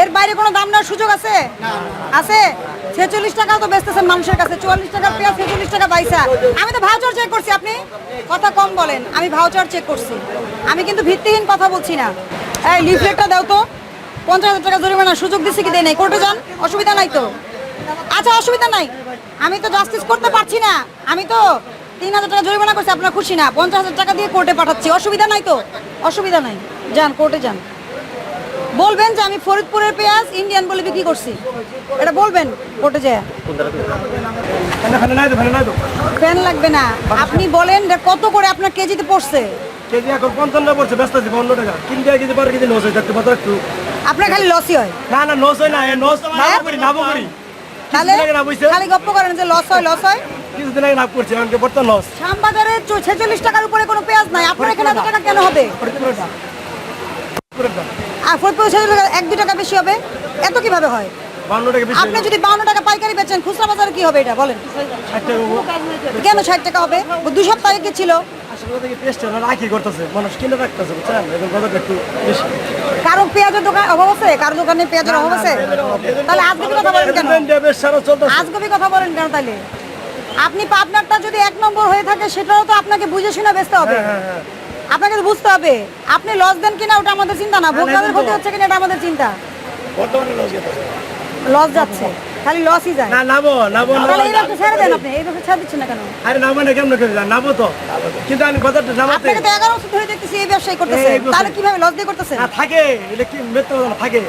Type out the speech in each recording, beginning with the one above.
এর বাইরে কোনো দাম নেওয়ার সুযোগ আছে? আছে? ছেচল্লিশ টাকা তো বেচতেছেন মানুষের কাছে। চুয়াল্লিশ টাকা পেঁয়াজ ছেচল্লিশ টাকা পয়সা আমি তো ভাউচার চেক করছি আপনি। কথা কম বলেন আমি ভাউচার চেক করছি। আমি কিন্তু ভিত্তিহীন কথা বলছি না। এই লিফলেটটা দাও তো। পঞ্চাশ হাজার টাকা জরিমানা সুযোগ দিচ্ছি কি দেয় নাই? কোর্টে যান অসুবিধা নাই তো। আচ্ছা অসুবিধা নাই। আমি তো জাস্টিস করতে পারছি না। আমি তো তিন হাজার টাকা জরিমানা করছি আপনার খুশি না। পঞ্চাশ হাজার টাকা দিয়ে কোর্টে পাঠাচ্ছি। অসুবিধা নাই তো? অসুবিধা নাই। যান কোর্টে যান। বলবেন যে আমি ফরিদপুরের পেঁয়াজ ইন্ডিয়ান বলে বিক্রি করছি। এটা বলবেন কোর্টে যায়। ফ্যান লাগবে না। আপনি বলেন যে কত করে আপনার কেজিতে পড়ছে। কেজি এখন পঞ্চান্ন পড়ছে ব্যস্ত আছে পনেরো টাকা। তিন টাকা কেজি কেজি নশ হয়ে থাকতে পারতো একটু। আপনার খালি লসই হয়। না না নশ হয় না এ নশ? নামও করি নামও করি। তাহলে না খালি গপ্প করেন যে লস হয় লস হয়। কিছুদিন আগে করছি বর্তমান নশ শ্যামবাজারে ছেচল্লিশ টাকার উপরে কোনো পেঁয়াজ নাই। আপনার এখানে টাকা কেন হবে? আর ফরিদপুর এক দু টাকা বেশি হবে? এত কীভাবে হয়? আপনি যদি বাউন্ন টাকা পাইকারি বেচেন খুচরা বাজারে কি হবে এটা বলেন। কেন ষাট টাকা হবে? দু সপ্তাহ কি ছিল কারও পেঁয়াজের দোকান অভাব আছে? কারও দোকানে পেঁয়াজের অভাব আছে? তাহলে কথা বলেন কেন? কথা বলেন তাহলে? আপনি পার্টনারটা যদি এক নম্বর হয়ে থাকে সেটাও তো আপনাকে বুঝে শুনে বেচতে হবে। হ্যাঁ, আপনাকে তো বুঝতে হবে। আপনি লস দেন কিনা ওটা আমাদের চিন্তা না। ভোক্তাদের ক্ষতি হচ্ছে কিনা এটা আমাদের চিন্তা। বর্তমানে লস গেছে লস যাচ্ছে। খালি লসই যায়। না নামো নামো তাহলে এই ব্যবসা ছেড়ে দেন আপনি। এই ব্যবসা ছেড়ে দিচ্ছেন না কেন? আরে নামো না কেমন করে? নামো তো। কিন্তু আমি বাজারটা নামাতে আপনাকে তো এগারো বছর ধরে দেখতেছি এই ব্যবসায় করতেছে তাহলে কীভাবে লস দিয়ে করতেছে না থাকে। এটা কি না, থাকে।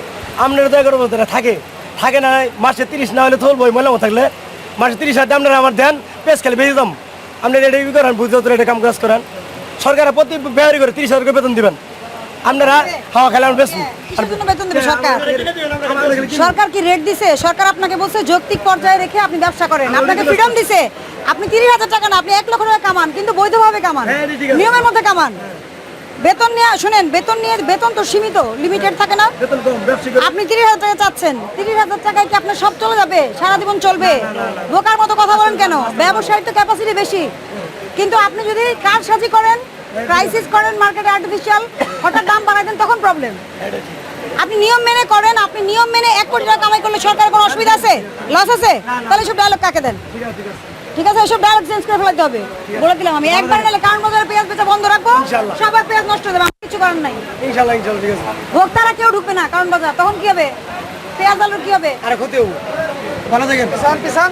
আপনার তো এগারো বছর থাকে। থাকে না মাসে তিরিশ না হলে থলবো মহিলা থাকলে। মাসে তিরিশ হাজার আপনারা আমার দেন পেস খালি বেশি দাম। আপনি এটা ই করেন? বুঝতে তো এটা কাম কাজ করেন। সরকারের প্রতি ব্যবহার করে তিরিশ হাজার করে বেতন দিবেন। আপনারা হাওয়া খেলে আমার বেশি বেতন দেবে সরকার। সরকার কি রেট দিছে? সরকার আপনাকে বলছে যৌক্তিক পর্যায়ে রেখে আপনি ব্যবসা করেন। আপনাকে ফ্রিডম দিছে। আপনি তিরিশ হাজার টাকা না আপনি এক লক্ষ টাকা কামান কিন্তু বৈধভাবে কামান। হ্যাঁ। নিয়মের মধ্যে কামান। বেতন নিয়ে শুনেন বেতন নিয়ে বেতন তো সীমিত লিমিটেড থাকে না। আপনি তিরিশ হাজার টাকা চাচ্ছেন। তিরিশ হাজার টাকায় কি আপনার সব চলে যাবে? সারা জীবন চলবে বোকার মতো কথা বলেন কেন? ব্যবসায়ীর তো ক্যাপাসিটি বেশি। কিন্তু আপনি যদি কারসাজি করেন ক্রাইসিস করেন মার্কেটে আর্টিফিশিয়াল হঠাৎ দাম বাড়ায় দেন তখন প্রবলেম আপনি নিয়ম মেনে করেন আপনি নিয়ম মেনে এক কোটি টাকা কামাই করলে সরকারের কোনো অসুবিধা আছে? লস আছে? তাহলে সব ডায়লগ কাকে দেন? ঠিক আছে ঠিক আছে। ঠিক আছে এসব ডায়লগ চেঞ্জ করে ফেলাতে হবে। বলে দিলাম আমি। একবার নাহলে কারণ বাজারে পেঁয়াজ বেচা বন্ধ রাখব। ইনশাআল্লাহ। সবার পেঁয়াজ নষ্ট হয়ে যাবে। কিছু করার নাই। ভোক্তারা কেউ ঢুকবে না কারণ বাজার। তখন কি হবে? পেঁয়াজ আলুর কি হবে? আরে ক্ষতি হব। ভালো থাকেন। পিছান পিছান